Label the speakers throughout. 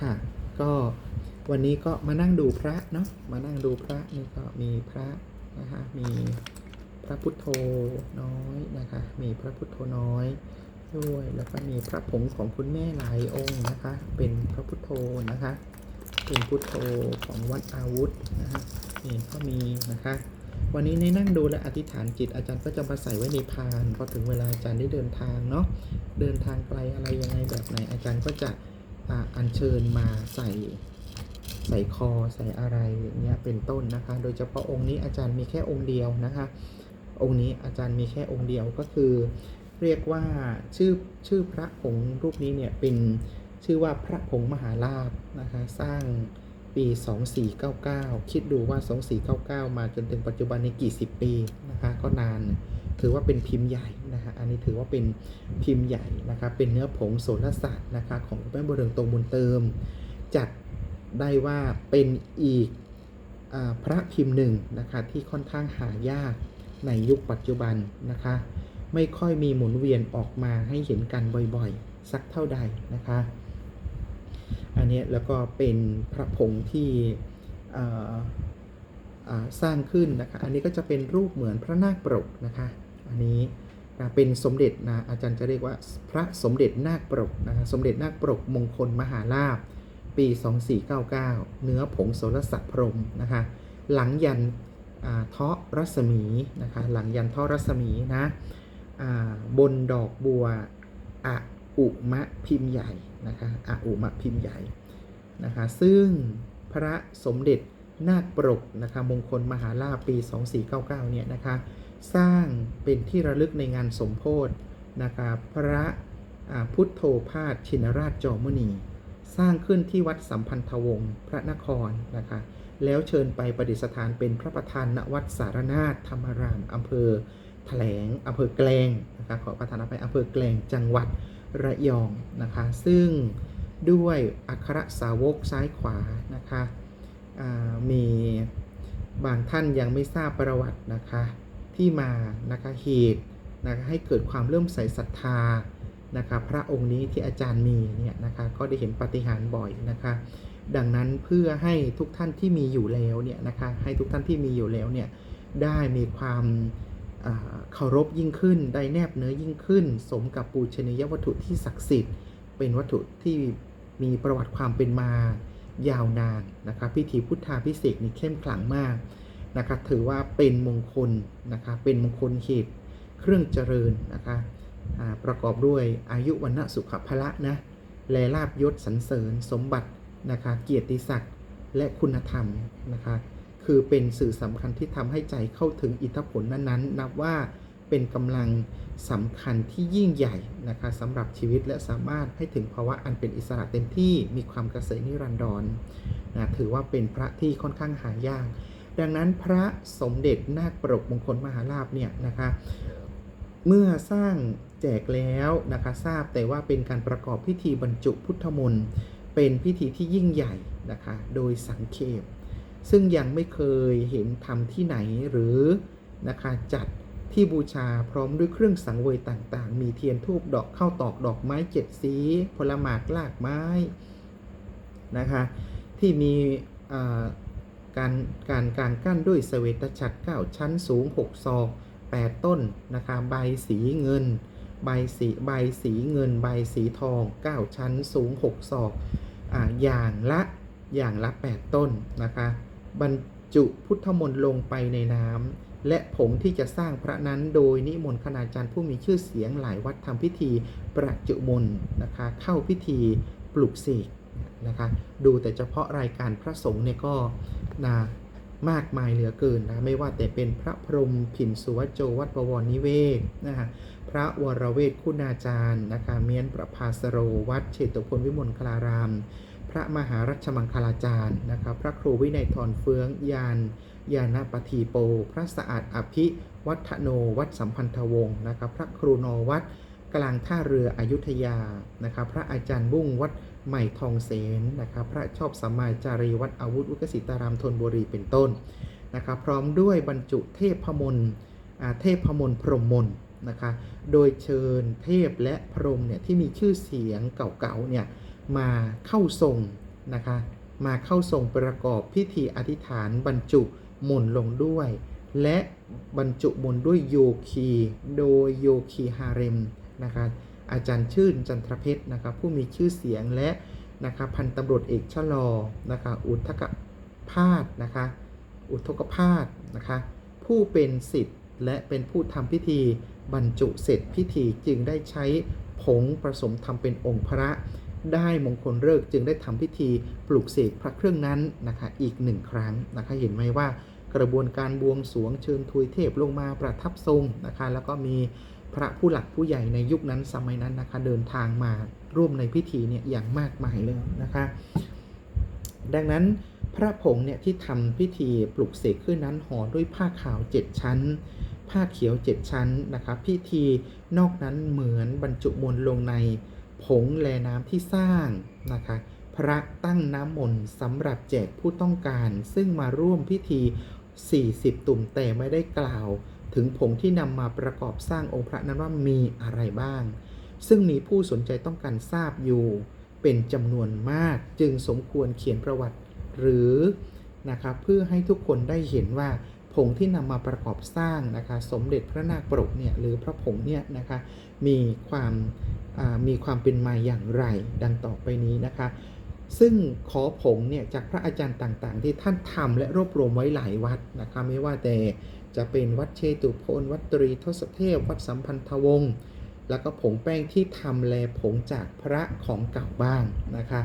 Speaker 1: ค่ะ ก็วันนี้ก็มานั่งดูพระเนาะมานั่งดูพระนี่ก็มีพระนะคะมีพระพุทโธน้อยนะคะ มีพระพุทโธน้อยด้วยแล้วก็มีพระผงของคุณแม่หลายองค์นะคะ เป็นพระพุทโธนะคะเป็นพุทโธของวัดอาวุธนะคะนี่ก็มีนะคะ วันนี้ในนั่งดูและอธิษฐานจิตอาจารย์ก็จะมาใส่ไว้ในพานพอถึงเวลาอาจารย์ได้เดินทางเนาะเดินทางไกลอะไรยังไงแบบไหนอาจารย์ก็จะ อัญเชิญมาใส่ใส่คอใส่อะไรอย่างเงี้ยเป็นต้นนะคะ โดยเฉพาะองค์นี้อาจารย์มีแค่องค์เดียวนะคะ องค์นี้อาจารย์มีแค่องค์เดียวก็คือ เรียกว่าชื่อชื่อพระผงรูปนี้เนี่ยเป็นชื่อว่าพระผงมหาลาภนะคะ สร้างปี 2499 คิดดูว่า 2499 มาจนถึงปัจจุบันในกี่สิบปีนะคะ ก็นาน ถือว่าเป็นพิมพ์ใหญ่นะคะอันนี้ถือว่าเป็นพิมพ์ใหญ่นะคะเป็นเนื้อผงโสรศาสตร์นะคะของแม่บุญเรืองตรงบุญเติม จัดได้ว่าเป็นอีกอพระพิมพ์หนึ่งนะคะที่ค่อนข้างหายากในยุคปัจจุบันนะคะไม่ค่อยมีหมุนเวียนออกมาให้เห็นกันบ่อยๆ สักเท่าใดนะคะ อันนี้แล้วก็เป็นพระผงที่สร้างขึ้นนะคะ อันนี้ก็จะเป็นรูปเหมือนพระนาคปรกนะคะ อันนี้นะเป็นสมเด็จนะอาจารย์จะเรียกว่าพระสมเด็จนาคปรกนะคะสมเด็จนาคปรกมงคลมหาลาภปี 2499 เนื้อผงโสรสักพรมนะคะหลังยันอ่าเทาะรัศมีนะคะหลังยันเทาะรัศมีนะบนดอกบัวอะอุมะพิมพ์ใหญ่นะคะอะอุมะพิมพ์ใหญ่นะคะซึ่งพระสมเด็จนาคปรกนะคะมงคลมหาลาภปี 2499 เนี่ยนะคะ สร้างเป็นที่ระลึกในงานสมโพธนะคะพระพุทโธพาสชินราชจอมุนี สร้างขึ้นที่วัดสัมพันธวงศ์พระนครนะคะแล้วเชิญไปประดิษฐานเป็นพระประธานณวัดสารนาถธรรมารามอำเภอแถลงอำเภอแกลงนะคะขอประธานอภัยอำเภอแกลงจังหวัดระยองนะคะซึ่งด้วยอัครสาวกซ้ายขวานะคะมีบางท่านยังไม่ทราบประวัตินะคะ ที่มานะคะเหตุนะคะให้เกิดความเริ่มใส่ศรัทธานะคะพระองค์นี้ที่อาจารย์มีเนี่ยนะคะก็ได้เห็นปฏิหารบ่อยนะคะดังนั้นเพื่อให้ทุกท่านที่มีอยู่แล้วเนี่ยนะคะให้ทุกท่านที่มีอยู่แล้วเนี่ยได้มีความเคารพยิ่งขึ้น ได้แนบเนื้อยิ่งขึ้น สมกับปูชนียวัตถุที่ศักดิ์สิทธิ์ เป็นวัตถุที่มีประวัติความเป็นมายาวนานนะคะพิธีพุทธาพิเศษนี่เข้มขลังมาก นะคะถือว่าเป็นมงคลนะคะเป็นมงคลเหตุเครื่องเจริญนะคะประกอบด้วยอายุวันณะสุขภละนะและลาบยศสรรเสริญสมบัตินะคะเกียรติศักดิ์และคุณธรรมนะคะคือเป็นสื่อสำคัญที่ทำให้ใจเข้าถึงอิทธิผลนั้นๆ นับว่าเป็นกำลังสำคัญที่ยิ่งใหญ่นะคะสำหรับชีวิตและสามารถให้ถึงภาวะอันเป็นอิสระเต็มที่มีความเกษมนิรันดรนะถือว่าเป็นพระที่ค่อนข้างหายาก ดังนั้นพระสมเด็จนาคปรกมงคลมหาลาภเนี่ยนะคะเมื่อสร้างแจกแล้วนะคะทราบแต่ว่าเป็นการประกอบพิธีบรรจุพุทธมนต์เป็นพิธีที่ยิ่งใหญ่นะคะโดยสังเขปซึ่งยังไม่เคยเห็นทำที่ไหนหรือนะคะจัดที่บูชาพร้อมด้วยเครื่องสังเวยต่างๆ มีเทียนทูบดอกข้าวตอกดอกไม้เจ็ดสี ผลหมากลากไม้นะคะที่มีอ่า การการการกั้นด้วยเสเวตฉัตร9ชั้นสูง6ศอก8ต้นนะคะใบสีเงิน ใบสีใบสีเงิน ใบสีทอง 9 ชั้นสูง6ศอกออย่างละอย่างละ 8 ต้นนะคะบรรจุพุทธมนต์ลงไปในน้ำและผงที่จะสร้างพระนั้นโดยนิมนต์คณาจารย์ผู้มีชื่อเสียงหลายวัดทำพิธีประจุมนต์นะคะเข้าพิธีปลุกเสกนะคะดูแต่เฉพาะรายการพระสงฆ์เนี่ยก็ นะมากมายเหลือเกินนะไม่ว่าแต่เป็นพระพรหมผินสุวัจโจวัดประวรนิเวศนะฮะพระวรเวทคุณาจารย์นะคะเมียนประภาสโรวัดเชตุพนวิมลคลาราม พระมหารัชมังคลาจารย์นะคะพระครูวินัยทรเฟืองยานยานาปทีโป พระสะอาดอภิวัฒโนวัดสัมพันธวงศ์นะคะพระครูนวัดกลางท่าเรืออยุธยานะคะพระอาจารย์บุ้งวัด ใหม่ทองเสนนะคะพระชอบสมายจารีวัดอาวุธอุกสิตารามธนบุรีเป็นต้นนะคะพร้อมด้วยบรรจุเทพพมลเทพพมลพรหมมนนะคะโดยเชิญเทพและพรหมเนี่ยที่มีชื่อเสียงเก่าๆเนี่ยมาเข้าทรงนะคะมาเข้าทรงประกอบพิธีอธิษฐานบรรจุมนลงด้วย และบรรจุมนด้วยโยคี โดยโยคีฮาเร็มนะคะ อาจารย์ชื่นจันทรเพชรนะคะผู้มีชื่อเสียงและนะคะพันตำรวจเอกชะลอนะคะอุทกพาสนะคะอุทกพาสนะคะผู้เป็นสิทธิ์และเป็นผู้ทำพิธีบรรจุเสร็จพิธีจึงได้ใช้ผงผสมทำเป็นองค์พระ ได้มงคลเลิกจึงได้ทำพิธีปลูกเสกพระเครื่องนั้นนะคะอีกหนึ่งครั้งนะคะเห็นไหมว่ากระบวนการบวงสรวงเชิญทวยเทพลงมาประทับทรงนะคะแล้วก็มี พระผู้หลักผู้ใหญ่ในยุคนั้นสมัยนั้นนะคะ เดินทางมาร่วมในพิธีเนี่ยอย่างมากมายเลยนะคะ ดังนั้นพระผงเนี่ยที่ทำพิธีปลุกเสกขึ้นนั้นห่อด้วยผ้าขาว 7 ชั้น ผ้าเขียว 7 ชั้นนะคะพิธีนอกนั้นเหมือนบรรจุมนลงในผงแลน้ำที่สร้างนะคะพระตั้งน้ำมนต์สำหรับแจกผู้ต้องการ ซึ่งมาร่วมพิธี 40 ตุ่มแต่ไม่ได้กล่าว ถึงผงที่นำมาประกอบสร้างองค์พระนั้นว่ามีอะไรบ้าง ซึ่งมีผู้สนใจต้องการทราบอยู่เป็นจำนวนมากจึงสมควรเขียนประวัติ หรือนะคะเพื่อให้ทุกคนได้เห็นว่าผงที่นำมาประกอบสร้างนะคะสมเด็จพระนาคปรกเนี่ยหรือพระผงเนี่ยนะคะมีความมีความเป็นมาอย่างไรดังต่อไปนี้นะคะซึ่งขอผงเนี่ยจากพระอาจารย์ต่างๆ ที่ท่านทำและรวบรวมไว้หลายวัดนะคะไม่ว่าแต่ จะเป็นวัดเชตุพนวัดตรีทศเทพ วัดสัมพันธวงศ์แล้วก็ผงแป้งที่ทำแลผงจากพระของเก่าบ้างนะคะ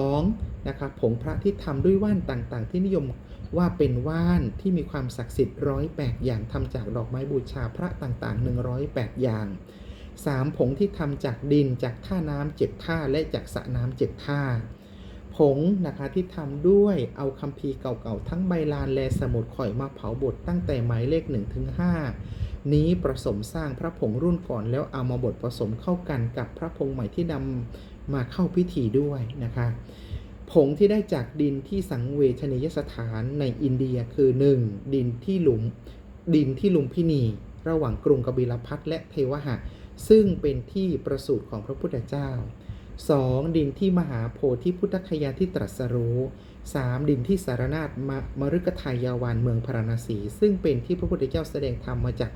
Speaker 1: 2. นะคะผงพระที่ทำด้วยว่านต่างๆ ที่นิยมว่าเป็นว่านที่มีความศักดิ์สิทธิ์ร้อยแปดอย่างทำจากดอกไม้บูชาพระต่างๆ 108 อย่าง 3. ผงที่ทำจากดินจากท่าน้ำเจ็ดท่าและจากสระน้ำเจ็ดท่า งนะคะที่ทำด้วยเอาคัมภีร์เก่าๆ ทั้งใบลานและสมุดข่อยมาเผาบทตั้งแต่หมายเลข1ถึง5นี้ผสมสร้างพระผงรุ่นก่อนแล้วเอามาบดผสมเข้ากันกับพระผงใหม่ที่นำมาเข้าพิธีด้วยนะคะผงที่ได้จากดินที่สังเวชนียสถานในอินเดียคือ 1. ดินที่หลุมดินที่ลุมพินี ระหว่างกรุงกบิลพัทและเทวหะ ซึ่งเป็นที่ประสูติของพระพุทธเจ้า 2. ดินที่มหาโพธิพุทธคยาที่ตรัสรู้ 3. ดินที่สารนาฏมะมฤคทายาวานเมืองพาราณสี ซึ่งเป็นที่พระพุทธเจ้าแสดงธรรมมาจาก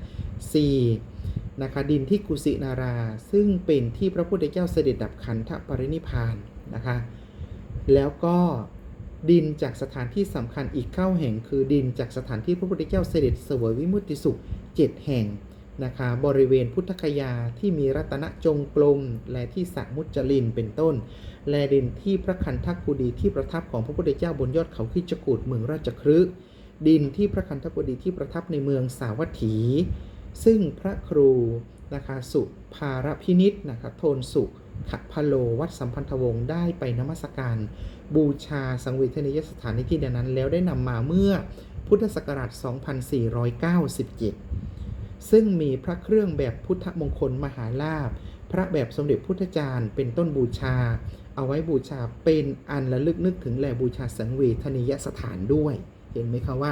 Speaker 1: 4. นะคะดินที่กุสินารา ซึ่งเป็นที่พระพุทธเจ้าเสด็จดับขันธปรินิพานนะคะแล้วก็ดินจากสถานที่สำคัญอีกเก้าแห่ง คือดินจากสถานที่พระพุทธเจ้าเสด็จเสวยวิมุตติสุขเจ็ดแห่ง นะคะบริเวณพุทธคยาที่มีรัตนจงกลมและที่สระมุจลินเป็นต้น และดินที่พระคันธกุฎีที่ประทับของพระพุทธเจ้าบนยอดเขาคิจกูดเมืองราชครึดินที่พระคันธกุฎีที่ประทับในเมืองสาวัตถี ซึ่งพระครูนะคะสุภารพินิษนะคะโทนสุขพโลวัดสัมพันธวงศ์ได้ไปนมัสการ บูชาสังเวชนียสถานในที่นั้นแล้วได้นำมาเมื่อพุทธศักราช 2497 ซึ่งมีพระเครื่องแบบพุทธมงคลมหาลาภพระแบบสมเด็จพุทธจารย์ เป็นต้นบูชา เอาไว้บูชาเป็นอันระลึกนึกถึงแหล่บูชาสังเวชนียสถานด้วย เห็นไหมคะว่า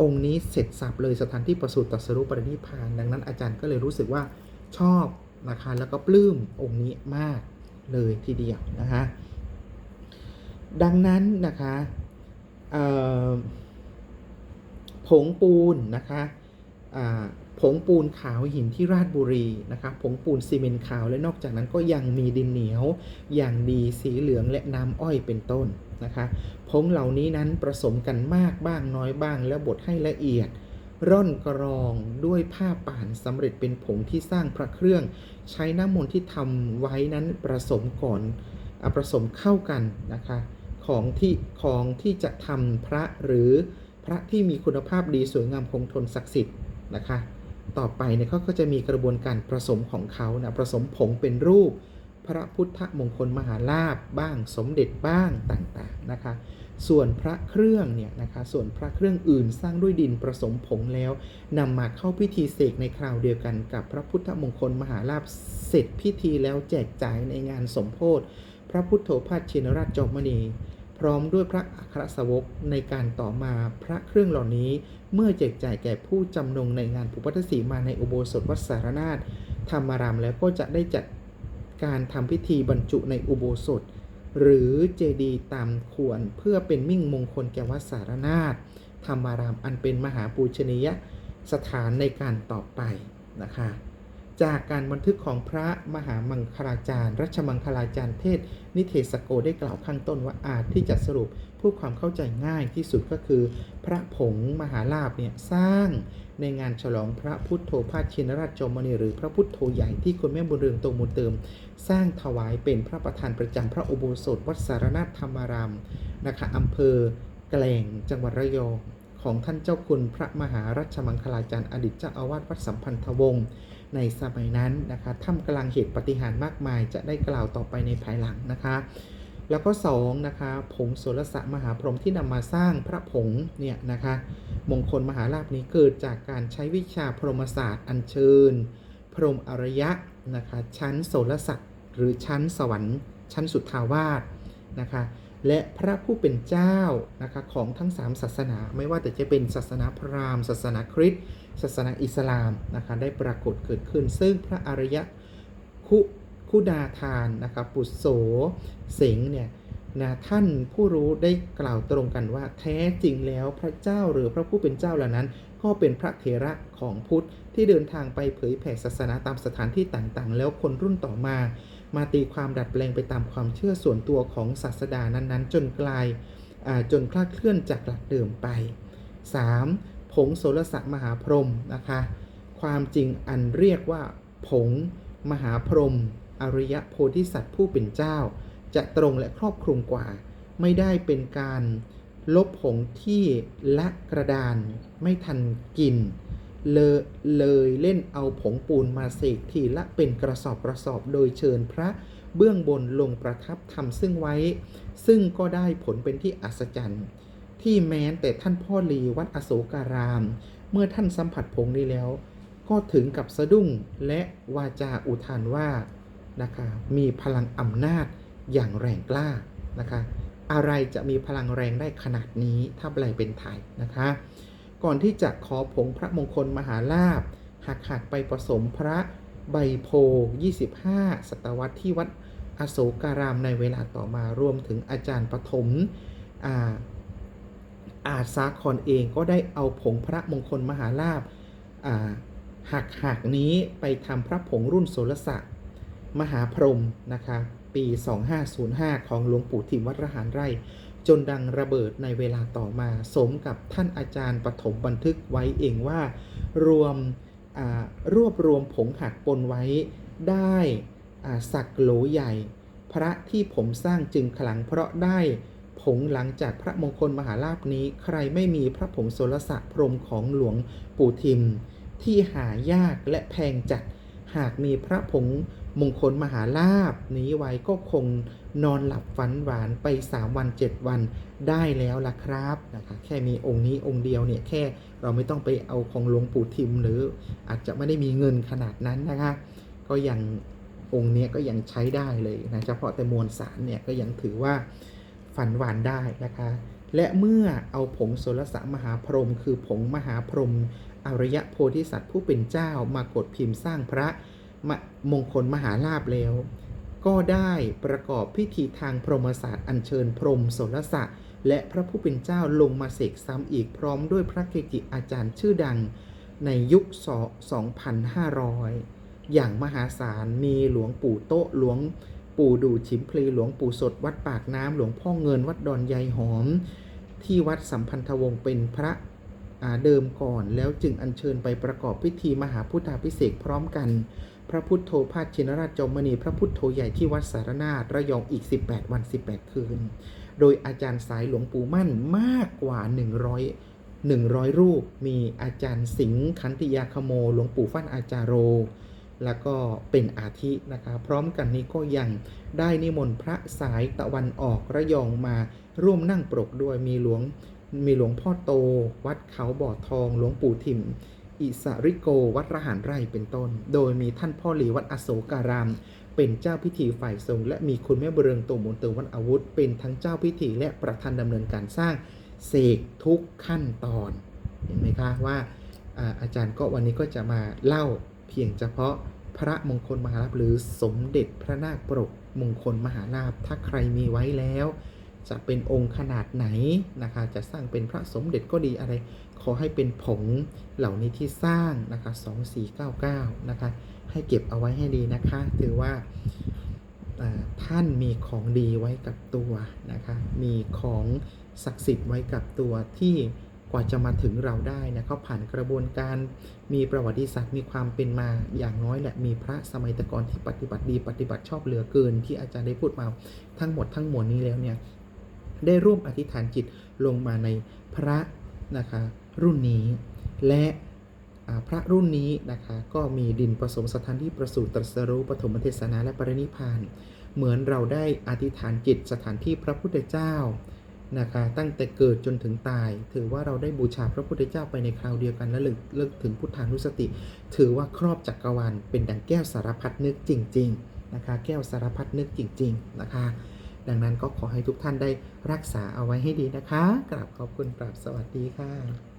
Speaker 1: องค์นี้เสร็จสับเลยสถานที่ประสูติตรัสรู้ปรินิพานดังนั้นอาจารย์ก็เลยรู้สึกว่าชอบนะคะแล้วก็ปลื้มองค์นี้มากเลยทีเดียวนะคะดังนั้นนะคะผงปูนนะคะ ผงปูนขาวหินที่ราชบุรีนะคะผงปูนซีเมนต์ขาวและนอกจากนั้นก็ยังมีดินเหนียว อย่างดีสีเหลืองและน้ำอ้อยเป็นต้นนะคะผงเหล่านี้นั้นผสมกันมากบ้างน้อยบ้าง แล้วบดให้ละเอียด ร่อนกรองด้วยผ้าป่านสำเร็จเป็นผงที่สร้างพระเครื่อง ใช้น้ำมนต์ที่ทำไว้นั้นผสมก่อนอาผสมเข้ากันนะคะของที่ของที่จะทำพระหรือพระที่มีคุณภาพดีสวยงามคงทนศักดิ์สิทธิ์นะคะ ต่อไปเนี่ยเขาก็จะมีกระบวนการผสมของเขานะผสมผงเป็นรูป พระพุทธมงคลมหาลาภบ้างสมเด็จบ้างต่างๆนะคะ ส่วนพระเครื่องเนี่ยนะคะส่วนพระเครื่องอื่นสร้างด้วยดินผสมผงแล้วนำมาเข้าพิธีเสกในคราวเดียวกันกับพระพุทธมงคลมหาลาภเสร็จพิธีแล้วแจกจ่ายในงานสมโพธิพระพุทโธภาชินราชจอมณี ร้อมด้วยพระอัครสาวกในการต่อมาพระเครื่องเหล่านี้เมื่อแจกจ่ายแก่ผู้จำนงในงานภูปัตสีมาในอุโบสถวัดสารนาถธรรมารามแล้วก็จะได้จัดการทำพิธีบรรจุในอุโบสถ หรือเจดีตามควรเพื่อเป็นมิ่งมงคลแก่วัดสารนาถธรรมารามอันเป็นมหาปูชนียสถานในการต่อไปนะคะ จากการบันทึกของพระมหามังคลาจารย์ รัชมังคลาจารย์เทศ นิเทศโกได้กล่าวข้างต้นว่าอาจที่จะสรุปเพื่อความเข้าใจง่ายที่สุดก็คือ พระผงมหาลาภเนี่ยสร้างในงานฉลองพระพุทโธพาชินราชจอมณีหรือพระพุทธโธใหญ่ที่คุณแม่บุญเรืองโตมูลเติม สร้างถวายเป็นพระประธานประจำพระอุโบสถวัดสารนาถธรรมารามนะคะอำเภอแกลงจังหวัดระยอง ของท่านเจ้าคุณพระมหารัชมังคลาจารย์อดีตเจ้าอาวาสวัดสัมพันธวงศ์ในสมัยนั้นนะคะท่ามกลางเหตุปฏิหารมากมายจะได้กล่าวต่อไปในภายหลังนะคะ แล้วก็2นะคะผงโสรสะมหาพรหมที่นำมาสร้างพระผงเนี่ยนะคะมงคลมหาลาภนี้เกิดจากการใช้วิชาพรหมศาสตร์อัญเชิญ พรหมอรยะนะคะชั้นโสรสัตหรือชั้นสวรรค์ ชั้นสุทธาวาสนะคะ และพระผู้เป็นเจ้านะคะของทั้ง 3 ศาสนา ไม่ว่าแต่จะเป็นศาสนาพราหมณ์ศาสนาคริสต์ศาสนาอิสลามนะคะได้ปรากฏเกิดขึ้น ซึ่งพระอารยะคุคุดาทานนะคะปุโสเสงเนี่ยนะท่านผู้รู้ได้กล่าวตรงกันว่าแท้จริงแล้วพระเจ้าหรือพระผู้เป็นเจ้าเหล่านั้น ก็เป็นพระเถระของพุทธที่เดินทางไปเผยแผ่ศาสนาตามสถานที่ต่างๆ แล้วคนรุ่นต่อมา มาตีความดัดแปลงไปตามความเชื่อส่วนตัวของศาสดานั้นๆ จนกลายจนคลาดเคลื่อนจากหลักเดิมไป 3. ผงโสรสะมหาพรหมนะคะ ความจริงอันเรียกว่า ผงมหาพรหมอริยโพธิสัตว์ผู้เป็นเจ้า จะตรงและครอบคลุมกว่า ไม่ได้เป็นการลบผงที่ละกระดานไม่ทันกิน เลยเลยเล่นเอาผงปูนมาเสกทีละเป็นกระสอบกระสอบโดยเชิญพระเบื้องบนลงประทับทำซึ่งไว้ ซึ่งก็ได้ผลเป็นที่อัศจรรย์ ที่แม้แต่ท่านพ่อลีวัดอโศการาม เมื่อท่านสัมผัสผงนี้แล้ว ก็ถึงกับสะดุ้งและวาจาอุทานว่านะคะมีพลังอำนาจอย่างแรงกล้านะคะ อะไรจะมีพลังแรงได้ขนาดนี้ถ้าแปลเป็นไทยนะคะ ก่อนที่จะขอผงพระมงคลมหาลาภหักหักไปผสมพระใบโพ 25 ศตวรรษที่วัดอโศการามในเวลาต่อมารวมถึงอาจารย์ปฐมอาอาจสาครเองก็ได้เอาผงพระมงคลมหาลาภอ่าหักหักนี้ไปทำพระผงรุ่นโสรศักดิ์มหาพรหมนะคะ ปี 2505 ของหลวงปู่ทิมวัดระหารไร่ จนดังระเบิดในเวลาต่อมา สมกับท่านอาจารย์ปฐมบันทึกไว้เองว่า รวมรวบรวมผงหักปนไว้ได้สักโหลใหญ่ พระที่ผมสร้างจึงขลังเพราะได้ผงหลังจากพระมงคลมหาลาภนี้ ใครไม่มีพระผงโสรสะพรมของหลวงปู่ทิม ที่หายากและแพงจัดหากมีพระผง มงคลมหาลาภนี้ไว้ก็คงนอนหลับฝันหวานไป 3 วัน 7 วันได้แล้วล่ะครับนะคะแค่มีองค์นี้องค์เดียวเนี่ยแค่เราไม่ต้องไปเอาของหลวงปู่ทิม หรืออาจจะไม่ได้มีเงินขนาดนั้นนะคะ ก็ยังองค์นี้ก็ยังใช้ได้เลยนะเฉพาะแต่มวลสารเนี่ยก็ยังถือว่าฝันหวานได้นะคะ และเมื่อเอาผงโสรสะมหาพรหมคือผงมหาพรหมอริยโพธิสัตว์ผู้เป็นเจ้ามากดพิมพ์สร้างพระ มงคลมหาลาภแล้ว ก็ได้ประกอบพิธีทางพรหมศาสตร์อัญเชิญพรหมโสรสะ และพระผู้เป็นเจ้าลงมาเสกซ้ำอีกพร้อมด้วยพระเกจิอาจารย์ชื่อดังในยุค 2,500 อย่างมหาศาลมีหลวงปู่โตะหลวงปู่ดูชิมพลีหลวงปู่สดวัดปากน้ำหลวงพ่อเงินวัดดอนยายหอม ที่วัดสัมพันธวงศ์เป็นพระเดิมก่อนแล้วจึงอัญเชิญไปประกอบพิธีมหาพุทธาพิเศษพร้อมกัน พระพุทโธพาชินราชจอมณีพระพุทโธใหญ่ที่วัดสารนาถระยองอีก 18 วัน 18 คืน โดยอาจารย์สายหลวงปู่มั่นมากกว่า 100 100 รูป มีอาจารย์สิงห์ขันติยาคโม หลวงปู่ฟั่นอาจารโร แล้วก็เป็นอาทินะคะพร้อมกันนี้ก็ยังได้นิมนต์พระสายตะวันออกระยองมาร่วมนั่งปรกด้วยมีหลวงมีหลวงพ่อโต วัดเขาบ่อทอง หลวงปู่ทิม อิสริโกวัดระหารไร่เป็นต้น โดยมีท่านพ่อหลีวัดอโศการาม เป็นเจ้าพิธีฝ่ายทรงและมีคุณแม่เบรืองโตมูลเตอวัดอาวุธ เป็นทั้งเจ้าพิธีและประธานดำเนินการสร้างเสกทุกขั้นตอน เห็นไหมคะว่าอาอาจารย์ก็วันนี้ก็จะมาเล่าเพียงเฉพาะพระมงคลมหาลาภหรือสมเด็จพระนาคปรกมงคลมหาลาภถ้าใครมีไว้แล้ว จะเป็นองค์ขนาดไหนนะคะ จะสร้างเป็นพระสมเด็จก็ดีอะไร ขอให้เป็นผงเหล่านี้ที่สร้างนะคะ2499นะคะ ให้เก็บเอาไว้ให้ดีนะคะ ถือว่าท่านมีของดีไว้กับตัวนะคะ มีของศักดิ์สิทธิ์ไว้กับตัวที่กว่าจะมาถึงเราได้นะเขาผ่านกระบวนการมีประวัติศาสตร์มีความเป็นมาอย่างน้อยแหละมีพระสมัยตะกอนที่ปฏิบัติดี ปฏิบัติชอบเหลือเกินที่อาจารย์ได้พูดมาทั้งหมดทั้งมวลนี้แล้วเนี่ย ได้ร่วมอธิษฐานจิตลงมาในพระนะคะรุ่นนี้และพระรุ่นนี้นะคะก็มีดินผสมสถานที่ประสูติตรัสรู้ปฐมเทศนาและปรินิพาน เหมือนเราได้อธิษฐานจิตสถานที่พระพุทธเจ้านะคะตั้งแต่เกิดจนถึงตาย ถือว่าเราได้บูชาพระพุทธเจ้าไปในคราวเดียวกันและเลิกเลิกถึงพุทธานุสติ ถือว่าครอบจักรวาลเป็นดังแก้วสารพัดนึกจริง ๆนะคะ แก้วสารพัดนึกจริง ๆ นะคะ ดังนั้นก็ขอให้ทุกท่านได้รักษาเอาไว้ให้ดีนะคะ กราบขอบคุณกราบสวัสดีค่ะ